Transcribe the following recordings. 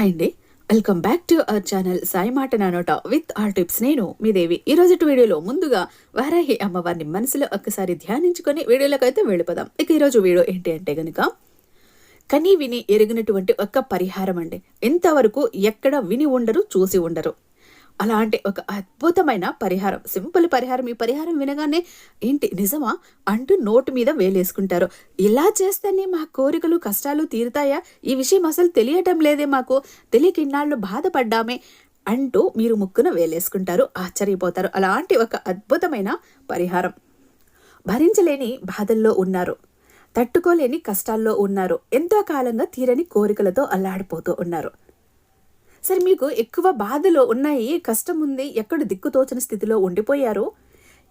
Hi అండి. Welcome back to our channel Sai మాట నానోట విత్ ఆర్ టిప్స్ నేను మీ దేవి. ఈ రోజు వీడియోలో ముందుగా వారాహి అమ్మవారిని మనసులో ఒక్కసారి ధ్యానించుకొని వీడియోలోకి అయితే వెళ్ళిపోదాం. ఇక ఈరోజు వీడియో ఏంటి అంటే గనుక కనీ విని ఎరిగినటువంటి ఒక పరిహారం అండి. ఇంతవరకు ఎక్కడ విని ఉండరు చూసి ఉండరు. అలాంటి ఒక అద్భుతమైన పరిహారం సింపుల్ పరిహారం. ఈ పరిహారం వినగానే ఏంటి నిజమా? అంటూ నోటు మీద వేలేసుకుంటారు. ఇలా చేస్తేనే మా కోరికలు కష్టాలు తీరుతాయా? ఈ విషయం అసలు తెలియటం లేదే మాకు. తెలియక ఇన్నాళ్ళు బాధపడ్డామే అంటూ మీరు ముక్కున వేలేసుకుంటారు. ఆశ్చర్యపోతారు. అలాంటి ఒక అద్భుతమైన పరిహారం. భరించలేని బాధల్లో ఉన్నారు. తట్టుకోలేని కష్టాల్లో ఉన్నారు. ఎంతో కాలంగా తీరని కోరికలతో అల్లాడిపోతూ ఉన్నారు. సరే మీకు ఎక్కువ బాధలో ఉన్నాయి కష్టం ఉంది ఎక్కడ దిక్కుతోచని స్థితిలో ఉండిపోయారు?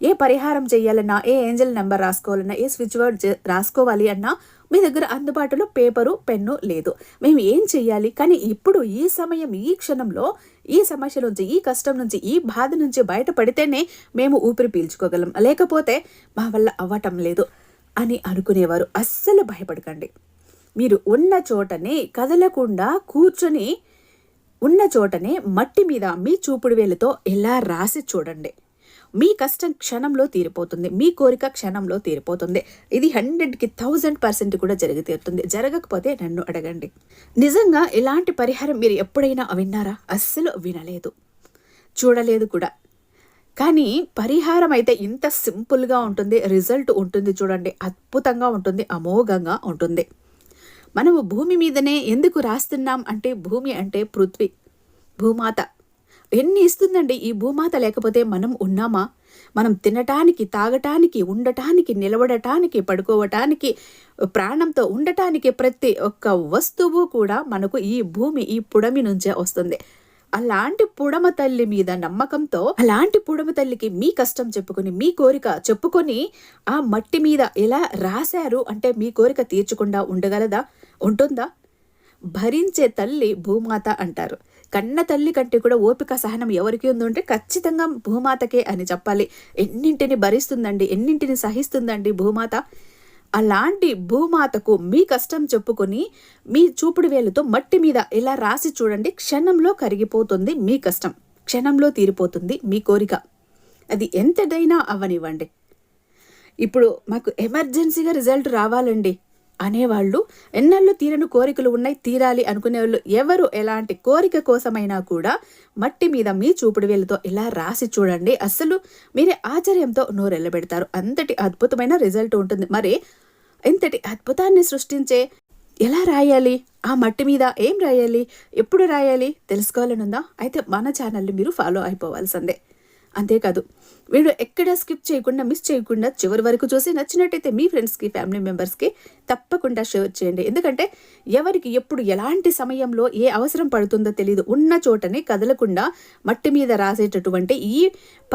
ఏ పరిహారం చేయాలన్నా ఏ ఏంజల్ నెంబర్ రాసుకోవాలన్నా ఏ స్విచ్ వర్డ్ రాసుకోవాలి అన్నా మీ దగ్గర అందుబాటులో పేపరు పెన్ను లేదు. మేము ఏం చేయాలి? కానీ ఇప్పుడు ఈ సమయం ఈ క్షణంలో ఈ సమస్య నుంచి ఈ కష్టం నుంచి ఈ బాధ నుంచి బయటపడితేనే మేము ఊపిరి పీల్చుకోగలం. లేకపోతే మా వల్ల అవ్వటం లేదు అని అనుకునేవారు. అస్సలు భయపడకండి. మీరు ఉన్న చోటనే కదలకుండా కూర్చొని ఉన్న చోటనే మట్టి మీద మీ చూపుడు వేలుతో ఇలా రాసి చూడండి. మీ కష్టం క్షణంలో తీరిపోతుంది. మీ కోరిక క్షణంలో తీరిపోతుంది. ఇది హండ్రెడ్కి థౌజండ్ పర్సెంట్ కూడా జరిగి తీరుతుంది. జరగకపోతే నన్ను అడగండి. నిజంగా ఇలాంటి పరిహారం మీరు ఎప్పుడైనా విన్నారా? అస్సలు వినలేదు. చూడలేదు కూడా. కానీ పరిహారం అయితే ఇంత సింపుల్గా ఉంటుంది. రిజల్ట్ ఉంటుంది చూడండి. అద్భుతంగా ఉంటుంది. అమోఘంగా ఉంటుంది. మనము భూమి మీదనే ఎందుకు రాస్తున్నాం అంటే భూమి అంటే పృథ్వీ భూమాత. ఎన్ని ఇస్తుందండి ఈ భూమాత? లేకపోతే మనం ఉన్నామా? మనం తినటానికి తాగటానికి ఉండటానికి నిలబడటానికి పడుకోవటానికి ప్రాణంతో ఉండటానికి ప్రతి ఒక్క వస్తువు కూడా మనకు ఈ భూమి ఈ పుడమి నుంచే వస్తుంది. అలాంటి పుడమ తల్లి మీద నమ్మకంతో అలాంటి పుడమ తల్లికి మీ కష్టం చెప్పుకొని మీ కోరిక చెప్పుకొని ఆ మట్టి మీద ఎలా రాశారు అంటే మీ కోరిక తీర్చకుండా ఉండగలదా? ఉంటుందా? భరించే తల్లి భూమాత అంటారు. కన్న తల్లి కంటే కూడా ఓపిక సహనం ఎవరికి ఉందంటే ఖచ్చితంగా భూమాతకే అని చెప్పాలి. ఎన్నింటిని భరిస్తుందండి ఎన్నింటిని సహిస్తుందండి భూమాత? అలాంటి భూమాతకు మీ కష్టం చెప్పుకొని మీ చూపుడు వేలుతో మట్టి మీద ఇలా రాసి చూడండి క్షణంలో కరిగిపోతుంది మీ కష్టం. క్షణంలో తీరిపోతుంది మీ కోరిక. అది ఎంతటైనా అవ్వనివ్వండి ఇప్పుడు మాకు ఎమర్జెన్సీగా రిజల్ట్ రావాలండి. అనేవాళ్ళు ఎన్నళ్ళు తీరని కోరికలు ఉన్నాయి తీరాలి అనుకునే వాళ్ళు ఎవరు ఎలాంటి కోరిక కోసమైనా కూడా మట్టి మీద మీ చూపుడు వేలుతో ఇలా రాసి చూడండి. అస్సలు మీరే ఆశ్చర్యంతో నోరెళ్ళబెడతారు. అంతటి అద్భుతమైన రిజల్ట్ ఉంటుంది. మరి ఇంతటి అద్భుతాన్ని సృష్టించే ఎలా రాయాలి? ఆ మట్టి మీద ఏం రాయాలి? ఎప్పుడు రాయాలి? తెలుసుకోవాలనుందా? అయితే మన ఛానల్ని మీరు ఫాలో అయిపోవాల్సిందే. అంతేకాదు వీడియో ఎక్కడ స్కిప్ చేయకుండా మిస్ చేయకుండా చివరి వరకు చూసి నచ్చినట్టయితే మీ ఫ్రెండ్స్కి ఫ్యామిలీ మెంబర్స్కి తప్పకుండా షేర్ చేయండి. ఎందుకంటే ఎవరికి ఎప్పుడు ఎలాంటి సమయంలో ఏ అవసరం పడుతుందో తెలియదు ఉన్న చోటనే కదలకుండా మట్టి మీద రాసేటటువంటి ఈ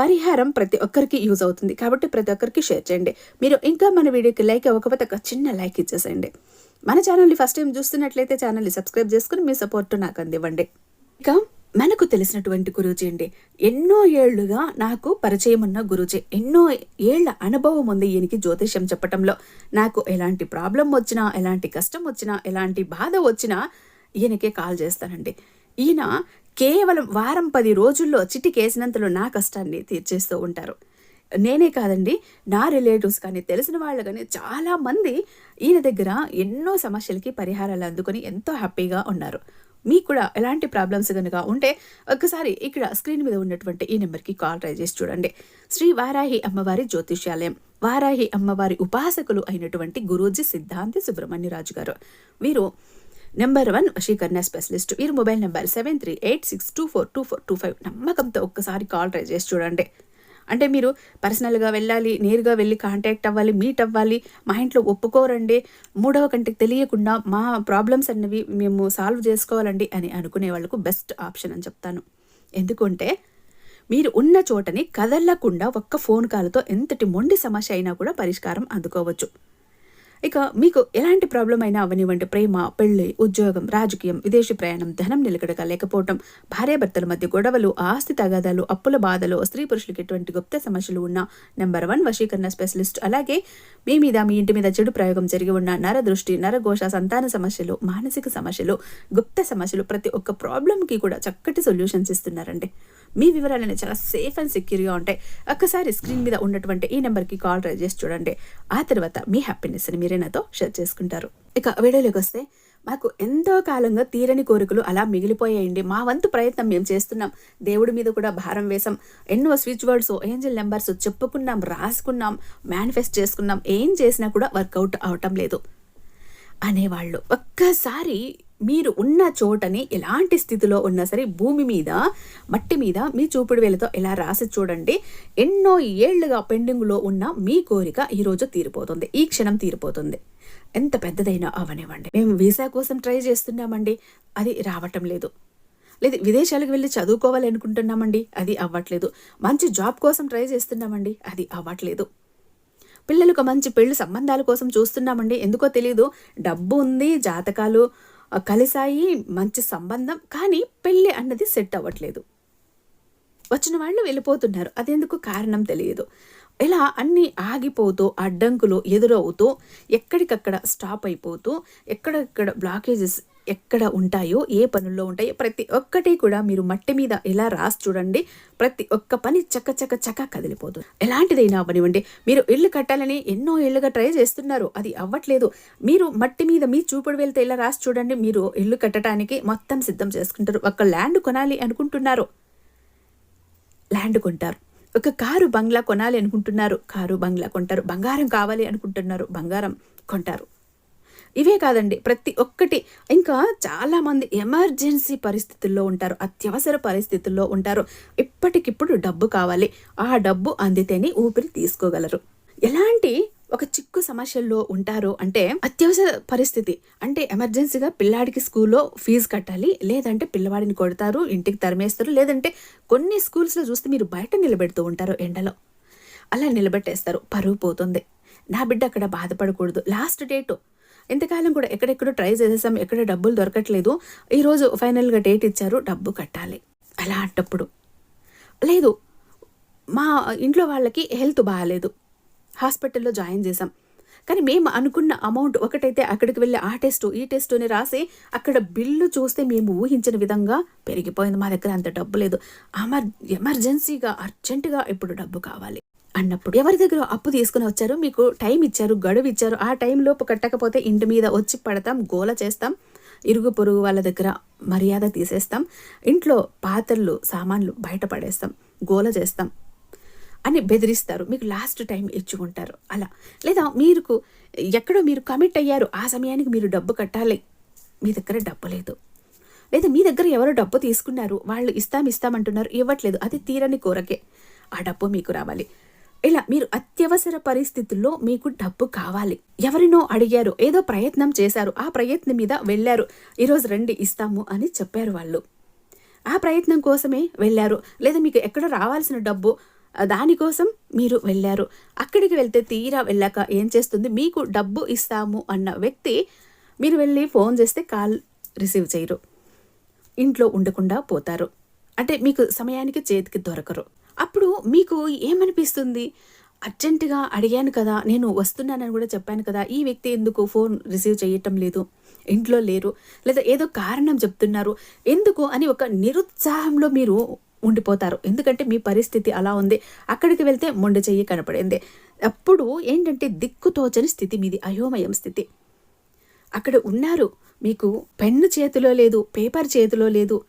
పరిహారం ప్రతి ఒక్కరికి యూజ్ అవుతుంది. కాబట్టి ప్రతి ఒక్కరికి షేర్ చేయండి. మీరు ఇంకా మన వీడియోకి లైక్ అవ్వకపోతే ఒక చిన్న లైక్ ఇచ్చేసేయండి. మన ఛానల్ని ఫస్ట్ టైం చూస్తున్నట్లయితే ఛానల్ని సబ్స్క్రైబ్ చేసుకుని మీ సపోర్ట్ నాకు అందివ్వండి. ఇక మనకు తెలిసినటువంటి గురూజీ అండి. ఎన్నో ఏళ్ళుగా నాకు పరిచయం ఉన్న గురూజీ. ఎన్నో ఏళ్ళ అనుభవం ఉంది ఈయనకి జ్యోతిష్యం చెప్పటంలో. నాకు ఎలాంటి ప్రాబ్లం వచ్చినా ఎలాంటి కష్టం వచ్చినా ఎలాంటి బాధ వచ్చినా ఈయనకే కాల్ చేస్తానండి. ఈయన కేవలం వారం పది రోజుల్లో చిటికేసినంతలో నా కష్టాన్ని తీర్చేస్తూ ఉంటారు. నేనే కాదండి నా రిలేటివ్స్ కానీ తెలిసిన వాళ్ళు కానీ చాలామంది ఈయన దగ్గర ఎన్నో సమస్యలకి పరిహారాలు అందుకొని ఎంతో హ్యాపీగా ఉన్నారు. మీకు కూడా ఎలాంటి ప్రాబ్లమ్స్ కనుక ఉంటే ఒక్కసారి ఇక్కడ స్క్రీన్ మీద ఉన్నటువంటి ఈ నెంబర్కి కాల్ ట్రై చేసి చూడండి. శ్రీ వారాహి అమ్మవారి జ్యోతిష్యాలయం. వారాహి అమ్మవారి ఉపాసకులు అయినటువంటి గురూజీ సిద్ధాంతి సుబ్రహ్మణ్యరాజు గారు. వీరు నెంబర్ వన్ వశీకరణ స్పెషలిస్ట్. వీరు mobile number seven three eight six two four two four two five నమ్మకంతో ఒక్కసారి కాల్ ట్రై చేసి చూడండి. అంటే మీరు పర్సనల్గా వెళ్ళాలి నేరుగా వెళ్ళి కాంటాక్ట్ అవ్వాలి మీట్ అవ్వాలి మా ఇంట్లో ఒప్పుకోరండి మూడవ కంటికి తెలియకుండా మా ప్రాబ్లమ్స్ అన్నవి మేము సాల్వ్ చేసుకోవాలండి అని అనుకునే వాళ్ళకు బెస్ట్ ఆప్షన్ అని చెప్తాను. ఎందుకంటే మీరు ఉన్న చోటని కదలకుండా ఒక్క ఫోన్ కాల్తో ఎంతటి మొండి సమస్య అయినా కూడా పరిష్కారం అందుకోవచ్చు. ఇక మీకు ఎలాంటి ప్రాబ్లం అయినా అవనివ్వండి ప్రేమ పెళ్ళి ఉద్యోగం రాజకీయం విదేశీ ప్రయాణం ధనం నిలకడగా లేకపోవటం భార్యాభర్తల మధ్య గొడవలు ఆస్తి తగాదాలు అప్పుల బాధలు స్త్రీ పురుషులకి ఎటువంటి గుప్త సమస్యలు ఉన్న నెంబర్ వన్ వశీకరణ స్పెషలిస్ట్ అలాగే మీ మీద మీ ఇంటి మీద చెడు ప్రయోగం జరిగి ఉన్న నర దృష్టి నరఘోష సంతాన సమస్యలు మానసిక సమస్యలు గుప్త సమస్యలు ప్రతి ఒక్క ప్రాబ్లంకి కూడా చక్కటి సొల్యూషన్స్ ఇస్తున్నారండి. మీ వివరాలన్నీ చాలా సేఫ్ అండ్ సెక్యూర్గా ఉంటాయి. ఒక్కసారి స్క్రీన్ మీద ఉన్నటువంటి ఈ నెంబర్కి కాల్ ట్రై చేసి చూడండి. ఆ తర్వాత మీ హ్యాపీనెస్ని మీరు నాతో షేర్ చేసుకుంటారు. ఇక వీడియోలోకి వస్తే మాకు ఎంతో కాలంగా తీరని కోరికలు అలా మిగిలిపోయాయండి. మా వంతు ప్రయత్నం మేము చేస్తున్నాం. దేవుడి మీద కూడా భారం వేసాం ఎన్నో స్విచ్ వర్డ్స్ ఏంజల్ నెంబర్స్ చెప్పుకున్నాం రాసుకున్నాం మేనిఫెస్ట్ చేసుకున్నాం. ఏం చేసినా కూడా వర్కౌట్ అవటం లేదు అనేవాళ్ళు. ఒక్కసారి మీరు ఉన్న చోటని ఎలాంటి స్థితిలో ఉన్నా సరే భూమి మీద మట్టి మీద మీ చూపుడు వేలతో ఎలా రాసి చూడండి. ఎన్నో ఏళ్ళుగా పెండింగ్లో ఉన్న మీ కోరిక ఈరోజు తీరిపోతుంది. ఈ క్షణం తీరిపోతుంది. ఎంత పెద్దదైనా అవనివ్వండి. మేము వీసా కోసం ట్రై చేస్తున్నామండి. అది రావటం లేదు. లేదు విదేశాలకు వెళ్ళి చదువుకోవాలి అనుకుంటున్నామండి. అది అవ్వట్లేదు. మంచి జాబ్ కోసం ట్రై చేస్తున్నామండి. అది అవ్వట్లేదు. పిల్లలకు మంచి పెళ్ళి సంబంధాల కోసం చూస్తున్నామండి. ఎందుకో తెలియదు డబ్బు ఉంది జాతకాలు కలిసాయి మంచి సంబంధం కానీ పెళ్ళి అన్నది సెట్ అవ్వట్లేదు. వచ్చిన వాళ్ళు వెళ్ళిపోతున్నారు. అదెందుకు కారణం తెలియదు. ఇలా అన్నీ ఆగిపోతూ అడ్డంకులు ఎదురవుతూ ఎక్కడికక్కడ స్టాప్ అయిపోతూ ఎక్కడెక్కడ బ్లాకేజెస్ ఎక్కడ ఉంటాయో ఏ పనుల్లో ఉంటాయో ప్రతి ఒక్కటి కూడా మీరు మట్టి మీద ఎలా రాసి చూడండి ప్రతి ఒక్క పని చక్క చక్క చక్క కదిలిపోతుంది. ఎలాంటిదైనా అవనివ్వండి మీరు ఇల్లు కట్టాలని ఎన్నో ఇళ్ళుగా ట్రై చేస్తున్నారు అది అవ్వట్లేదు. మీరు మట్టి మీద మీ చూపుడు వెళ్తే ఇలా రాసి చూడండి మీరు ఇల్లు కట్టడానికి మొత్తం సిద్ధం చేసుకుంటారు. ఒక ల్యాండ్ కొనాలి అనుకుంటున్నారు. ల్యాండ్ కొంటారు. ఒక కారు బంగ్లా కొనాలి అనుకుంటున్నారు. కారు బంగ్లా కొంటారు. బంగారం కావాలి అనుకుంటున్నారు. బంగారం కొంటారు. ఇవే కాదండి ప్రతి ఒక్కటి. ఇంకా చాలామంది ఎమర్జెన్సీ పరిస్థితుల్లో ఉంటారు అత్యవసర పరిస్థితుల్లో ఉంటారు. ఇప్పటికిప్పుడు డబ్బు కావాలి. ఆ డబ్బు అందితేనే ఊపిరి తీసుకోగలరు. ఎలాంటి ఒక చిక్కు సమస్యల్లో ఉంటారు అంటే అత్యవసర పరిస్థితి అంటే ఎమర్జెన్సీగా పిల్లాడికి స్కూల్లో ఫీజు కట్టాలి లేదంటే పిల్లవాడిని కొడతారు ఇంటికి తరిమేస్తారు లేదంటే కొన్ని స్కూల్స్లో చూస్తే మీరు బయట నిలబెడుతూ ఉంటారు ఎండలో. అలా నిలబెట్టేస్తారు పరువు పోతుంది. నా బిడ్డ అక్కడ బాధపడకూడదు. లాస్ట్ డేటు ఇంతకాలం కూడా ఎక్కడెక్కడో ట్రై చేసేసాం ఎక్కడ డబ్బులు దొరకట్లేదు. ఈరోజు ఫైనల్గా డేట్ ఇచ్చారు డబ్బు కట్టాలి. అలాంటప్పుడు. లేదు మా ఇంట్లో వాళ్ళకి హెల్త్ బాగాలేదు. హాస్పిటల్లో జాయిన్ చేసాం కానీ మేము అనుకున్న అమౌంట్ ఒకటైతే అక్కడికి వెళ్ళి ఆ టెస్ట్ ఈ టెస్ట్ అని రాసి అక్కడ బిల్లు చూస్తే మేము ఊహించిన విధంగా పెరిగిపోయింది. మా దగ్గర అంత డబ్బు లేదు. అమర్ ఎమర్జెన్సీగా అర్జెంటుగా ఇప్పుడు డబ్బు కావాలి. అన్నప్పుడు ఎవరి దగ్గర అప్పు తీసుకుని వచ్చారు మీకు టైం ఇచ్చారు గడువు ఇచ్చారు ఆ టైంలోపు కట్టకపోతే ఇంటి మీద వచ్చి పడతాం గోల చేస్తాం ఇరుగు పొరుగు వాళ్ళ దగ్గర మర్యాద తీసేస్తాం ఇంట్లో పాత్రలు సామాన్లు బయట పడేస్తాం గోల చేస్తాం అని బెదిరిస్తారు. మీకు లాస్ట్ టైం ఇచ్చుకుంటారు అలా. లేదా మీకు ఎక్కడో మీరు కమిట్ అయ్యారు ఆ సమయానికి మీరు డబ్బు కట్టాలి. మీ దగ్గర డబ్బు లేదు. లేదా మీ దగ్గర ఎవరో డబ్బు తీసుకున్నారు వాళ్ళు ఇస్తాం ఇస్తామంటున్నారు ఇవ్వట్లేదు అది తీరని కోరకే. ఆ డబ్బు మీకు రావాలి. ఇలా మీరు అత్యవసర పరిస్థితుల్లో మీకు డబ్బు కావాలి. ఎవరినో అడిగారు ఏదో ప్రయత్నం చేశారు ఆ ప్రయత్నం మీద వెళ్ళారు. ఈరోజు రండి ఇస్తాము అని చెప్పారు వాళ్ళు. ఆ ప్రయత్నం కోసమే వెళ్ళారు. లేదా మీకు ఎక్కడ రావాల్సిన డబ్బు దానికోసం మీరు వెళ్ళారు. అక్కడికి వెళ్తే తీరా వెళ్ళాక ఏం చేస్తుంది? మీకు డబ్బు ఇస్తాము అన్న వ్యక్తి మీరు వెళ్ళి ఫోన్ చేస్తే కాల్ రిసీవ్ చేయరు. ఇంట్లో ఉండకుండా పోతారు. అంటే మీకు సమయానికి చేతికి దొరకరు. అప్పుడు మీకు ఏమనిపిస్తుంది? అర్జెంటుగా అడిగాను కదా నేను వస్తున్నానని కూడా చెప్పాను కదా ఈ వ్యక్తి ఎందుకు ఫోన్ రిసీవ్ చేయటం లేదు? ఇంట్లో లేరు. లేదా ఏదో కారణం చెప్తున్నారు. ఎందుకు అని ఒక నిరుత్సాహంలో మీరు ఉండిపోతారు. ఎందుకంటే మీ పరిస్థితి అలా ఉంది. అక్కడికి వెళ్తే మొండి చెయ్యి కనపడింది. అప్పుడు ఏంటంటే దిక్కుతోచని స్థితి మీది అయోమయం స్థితి. అక్కడ ఉన్నారు. మీకు పెన్ను చేతిలో లేదు పేపర్ చేతిలో లేదు.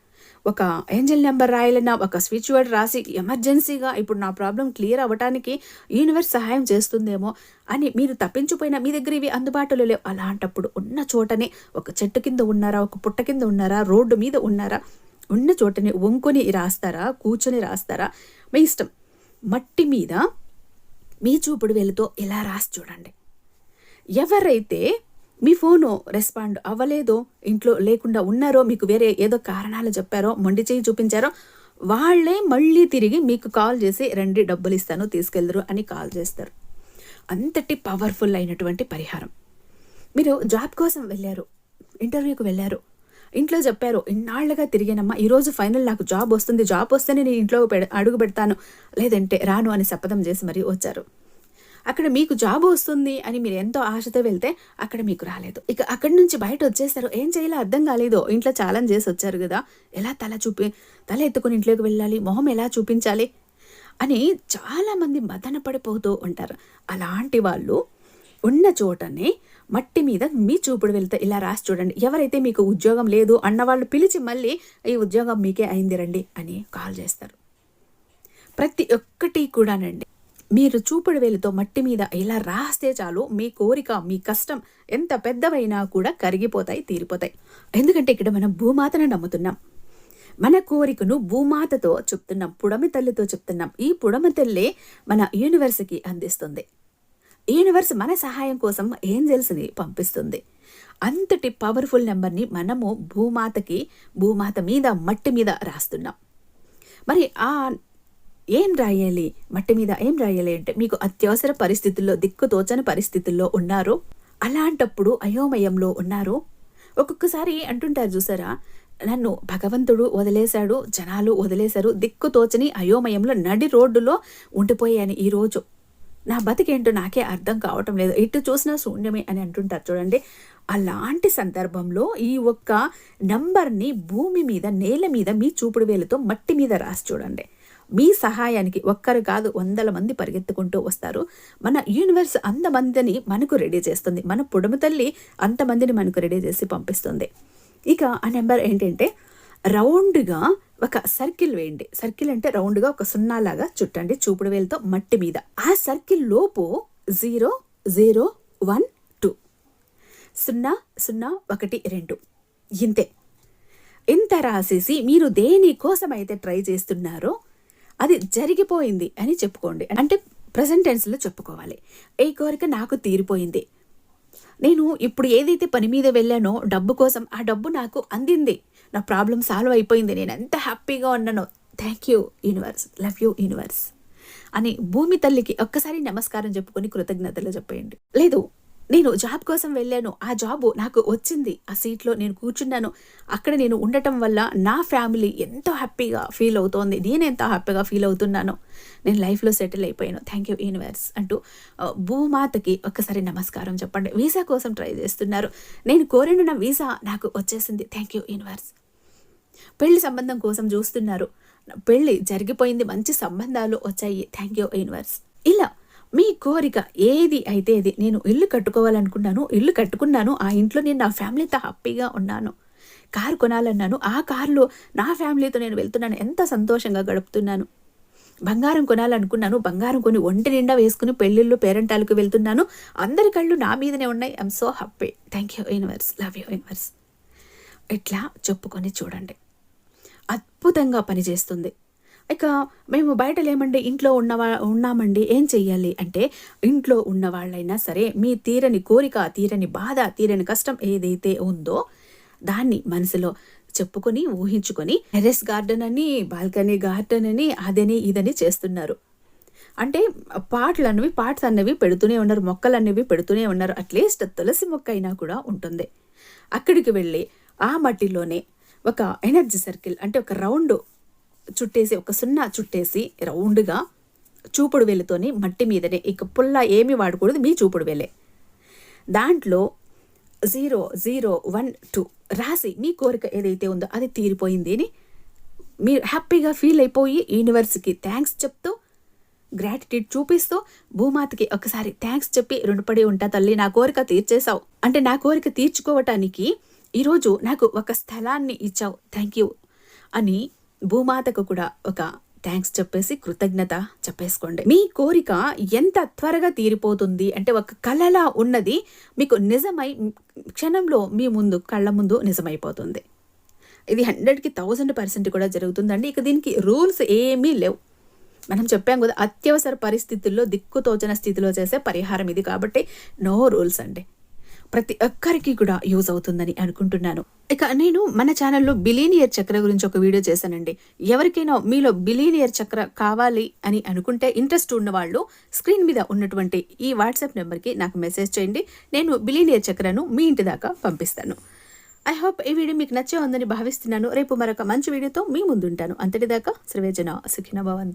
ఒక ఏంజల్ నెంబర్ రాయాలన్నా ఒక స్విచ్ వర్డ్ రాసి ఎమర్జెన్సీగా ఇప్పుడు నా ప్రాబ్లం క్లియర్ అవ్వడానికి యూనివర్స్ సహాయం చేస్తుందేమో అని మీరు తప్పించిపోయినా మీ దగ్గర ఇవి అందుబాటులో లేవు. అలాంటప్పుడు ఉన్న చోటనే ఒక చెట్టు కింద ఉన్నారా ఒక పుట్ట కింద ఉన్నారా రోడ్డు మీద ఉన్నారా ఉన్న చోటనే వంకొని రాస్తారా కూర్చొని రాస్తారా? మీ ఇష్టం. మట్టి మీద మీ చూపుడు వేలుతో ఇలా రాసి చూడండి. ఎవరైతే మీ ఫోను రెస్పాండ్ అవ్వలేదో ఇంట్లో లేకుండా ఉన్నారో మీకు వేరే ఏదో కారణాలు చెప్పారో మొండి చేయి చూపించారో వాళ్ళే మళ్ళీ తిరిగి మీకు కాల్ చేసి రండి డబ్బులు ఇస్తాను తీసుకెళ్ళరు అని కాల్ చేస్తారు. అంతటి పవర్ఫుల్ అయినటువంటి పరిహారం. మీరు జాబ్ కోసం వెళ్ళారు ఇంటర్వ్యూకి వెళ్ళారు ఇంట్లో చెప్పారు ఇన్నాళ్ళుగా తిరిగానమ్మా ఈరోజు ఫైనల్ నాకు జాబ్ వస్తుంది జాబ్ వస్తేనే నేను ఇంట్లో పెడ అడుగు పెడతాను లేదంటే రాను అని శపథం చేసి మరీ వచ్చారు. అక్కడ మీకు జాబ్ వస్తుంది అని మీరు ఎంతో ఆశతో వెళ్తే అక్కడ మీకు రాలేదు. ఇక అక్కడి నుంచి బయట వచ్చేసారు ఏం చేయాలో అర్థం కాలేదో. ఇంట్లో ఛాలెంజ్ చేసి వచ్చారు కదా. ఎలా తల చూపి తల ఎత్తుకుని ఇంట్లోకి వెళ్ళాలి? మొహం ఎలా చూపించాలి? అని చాలామంది మదన పడిపోతూ ఉంటారు. అలాంటి వాళ్ళు ఉన్న చోటనే మట్టి మీద మీ చూపుడు వెళ్తే ఇలా రాసి చూడండి. ఎవరైతే మీకు ఉద్యోగం లేదు అన్న వాళ్ళు పిలిచి మళ్ళీ ఈ ఉద్యోగం మీకే అయింది రండి అని కాల్ చేస్తారు. ప్రతి ఒక్కటి కూడానండి. మీరు చూపుడు మట్టి మీద ఇలా రాస్తే చాలు మీ కోరిక మీ కష్టం ఎంత పెద్దవైనా కూడా కరిగిపోతాయి తీరిపోతాయి. ఎందుకంటే ఇక్కడ మనం భూమాతను నమ్ముతున్నాం. మన కోరికను భూమాతతో చెప్తున్నాం పుడమి తల్లితో చెప్తున్నాం. ఈ పుడమి తల్లే మన యూనివర్స్కి అందిస్తుంది. యూనివర్స్ మన సహాయం కోసం ఏంజల్స్ని పంపిస్తుంది. అంతటి పవర్ఫుల్ నెంబర్ని మనము భూమాతకి భూమాత మీద మట్టి మీద రాస్తున్నాం. మరి ఆ ఏం రాయాలి? మట్టి మీద ఏం రాయాలి అంటే మీకు అత్యవసర పరిస్థితుల్లో దిక్కు తోచని పరిస్థితుల్లో ఉన్నారు. అలాంటప్పుడు అయోమయంలో ఉన్నారు. ఒక్కొక్కసారి అంటుంటారు చూసారా? నన్ను భగవంతుడు వదిలేశాడు జనాలు వదిలేశారు దిక్కు తోచని అయోమయంలో నడి రోడ్డులో ఉండిపోయాను ఈరోజు నా బతికేంటో నాకే అర్థం కావటం లేదు. ఎటు చూసినా శూన్యమే అని అంటుంటారు చూడండి. అలాంటి సందర్భంలో ఈ ఒక్క నంబర్ని భూమి మీద నేల మీద మీ చూపుడు వేలుతో మట్టి మీద రాసి చూడండి. మీ సహాయానికి ఒక్కరు కాదు వందల మంది పరిగెత్తుకుంటూ వస్తారు. మన యూనివర్స్ అంతమందిని మనకు రెడీ చేస్తుంది. మన పుడమ తల్లి అంతమందిని మనకు రెడీ చేసి పంపిస్తుంది. ఇక ఆ నెంబర్ ఏంటంటే రౌండ్గా ఒక సర్కిల్ వేయండి. సర్కిల్ అంటే రౌండ్గా ఒక సున్నాలాగా చుట్టండి చూపుడు వేలతో మట్టి మీద. ఆ సర్కిల్ లోపు జీరో జీరో వన్ టూ. సున్నా సున్నా ఒకటి రెండు. ఇంతే. ఇంత రాసేసి మీరు దేనికోసమైతే అయితే ట్రై చేస్తున్నారో అది జరిగిపోయింది అని చెప్పుకోండి. అంటే ప్రజెంట్ టెన్స్లో చెప్పుకోవాలి. ఏ కోరిక నాకు తీరిపోయింది. నేను ఇప్పుడు ఏదైతే పని మీద వెళ్ళానో డబ్బు కోసం ఆ డబ్బు నాకు అందింది. నా ప్రాబ్లం సాల్వ్ అయిపోయింది. నేను ఎంత హ్యాపీగా ఉన్నానో. Thank you universe love you universe అని భూమి తల్లికి ఒక్కసారి నమస్కారం చెప్పుకొని కృతజ్ఞతలు చెప్పేయండి. లేదు నేను జాబ్ కోసం వెళ్ళాను. ఆ జాబ్ నాకు వచ్చింది. ఆ సీట్లో నేను కూర్చున్నాను. అక్కడ నేను ఉండటం వల్ల నా ఫ్యామిలీ ఎంతో హ్యాపీగా ఫీల్ అవుతోంది. నేను ఎంతో హ్యాపీగా ఫీల్ అవుతున్నాను. నేను లైఫ్లో సెటిల్ అయిపోయాను. థ్యాంక్ యూ యూనివర్స్ అంటూ భూమాతకి ఒక్కసారి నమస్కారం చెప్పండి. వీసా కోసం ట్రై చేస్తున్నారు. నేను కోరిన వీసా నాకు వచ్చేసింది. Thank you universe. పెళ్ళి సంబంధం కోసం చూస్తున్నారు. పెళ్ళి జరిగిపోయింది. మంచి సంబంధాలు వచ్చాయి. Thank you universe. ఇలా మీ కోరిక ఏది అయితే అది నేను ఇల్లు కట్టుకోవాలనుకున్నాను ఇల్లు కట్టుకున్నాను ఆ ఇంట్లో నేను నా ఫ్యామిలీతో హ్యాపీగా ఉన్నాను కారు కొనాలన్నాను ఆ కారులో నా ఫ్యామిలీతో నేను వెళ్తున్నాను ఎంత సంతోషంగా గడుపుతున్నాను. బంగారం కొనాలనుకున్నాను బంగారం కొని ఒంటి నిండా వేసుకుని పెళ్ళిళ్ళు పేరెంటాలకు వెళ్తున్నాను అందరి కళ్ళు నా మీదనే ఉన్నాయి I'm so happy thank you universe love you universe ఇట్లా చెప్పుకొని చూడండి. అద్భుతంగా పనిచేస్తుంది. ఇక మేము బయట లేమండి ఇంట్లో ఉన్నవా ఉన్నామండి ఏం చెయ్యాలి? అంటే ఇంట్లో ఉన్న వాళ్ళైనా సరే మీ తీరని కోరిక తీరని బాధ తీరని కష్టం ఏదైతే ఉందో దాన్ని మనసులో చెప్పుకొని ఊహించుకొని టెరెస్ గార్డెన్ అని బాల్కనీ గార్డెన్ అని అదని ఇదని చేస్తున్నారు. అంటే పాటలు అనేవి పార్ట్స్ అనేవి పెడుతూనే ఉన్నారు మొక్కలు అనేవి పెడుతూనే ఉన్నారు అట్లీస్ట్ తులసి మొక్క అయినా కూడా ఉంటుంది. అక్కడికి వెళ్ళి ఆ మట్టిలోనే ఒక ఎనర్జీ సర్కిల్ అంటే ఒక రౌండ్ చుట్టేసి ఒక సున్నా చుట్టేసి రౌండ్గా చూపుడు వేలుతోని మట్టి మీదనే ఇక పుల్ల ఏమి వాడకూడదు మీ చూపుడు వేలే. దాంట్లో జీరో జీరో వన్ టూ రాసి మీ కోరిక ఏదైతే ఉందో అది తీరిపోయింది అని మీరు హ్యాపీగా ఫీల్ అయిపోయి యూనివర్స్కి థ్యాంక్స్ చెప్తూ గ్రాటిట్యూడ్ చూపిస్తూ భూమాతకి ఒకసారి థ్యాంక్స్ చెప్పి రుణపడి ఉంటా తల్లి నా కోరిక తీర్చేశావు. అంటే నా కోరిక తీర్చుకోవటానికి ఈరోజు నాకు ఒక స్థలాన్ని ఇచ్చావు థ్యాంక్ యూ అని భూమాతకు కూడా ఒక థ్యాంక్స్ చెప్పేసి కృతజ్ఞత చెప్పేసుకోండి. మీ కోరిక ఎంత త్వరగా తీరిపోతుంది అంటే ఒక కలలా ఉన్నది మీకు నిజమై క్షణంలో మీ ముందు కళ్ళ ముందు నిజమైపోతుంది. ఇది హండ్రెడ్కి థౌజండ్ పర్సెంట్ కూడా జరుగుతుందండి. ఇక దీనికి రూల్స్ ఏమీ లేవు. మనం చెప్పాం కదా అత్యవసర పరిస్థితుల్లో దిక్కుతోచన స్థితిలో చేసే పరిహారం ఇది కాబట్టి నో రూల్స్ అండి. ప్రతి ఒక్కరికి కూడా యూజ్ అవుతుందని అనుకుంటున్నాను. ఇక నేను మన ఛానల్లో బిలీనియర్ చక్ర గురించి ఒక వీడియో చేశానండి. ఎవరికైనా మీలో బిలీనియర్ చక్ర కావాలి అని అనుకుంటే ఇంట్రెస్ట్ ఉన్న వాళ్ళు స్క్రీన్ మీద ఉన్నటువంటి ఈ వాట్సాప్ నెంబర్కి నాకు మెసేజ్ చేయండి. నేను బిలీనియర్ చక్రను మీ ఇంటి దాకా పంపిస్తాను. ఐ హోప్ ఈ వీడియో మీకు నచ్చే ఉందని భావిస్తున్నాను. రేపు మరొక మంచి వీడియోతో మీ ముందుంటాను. అంతటిదాకా సర్వేజన సుఖిన భవన్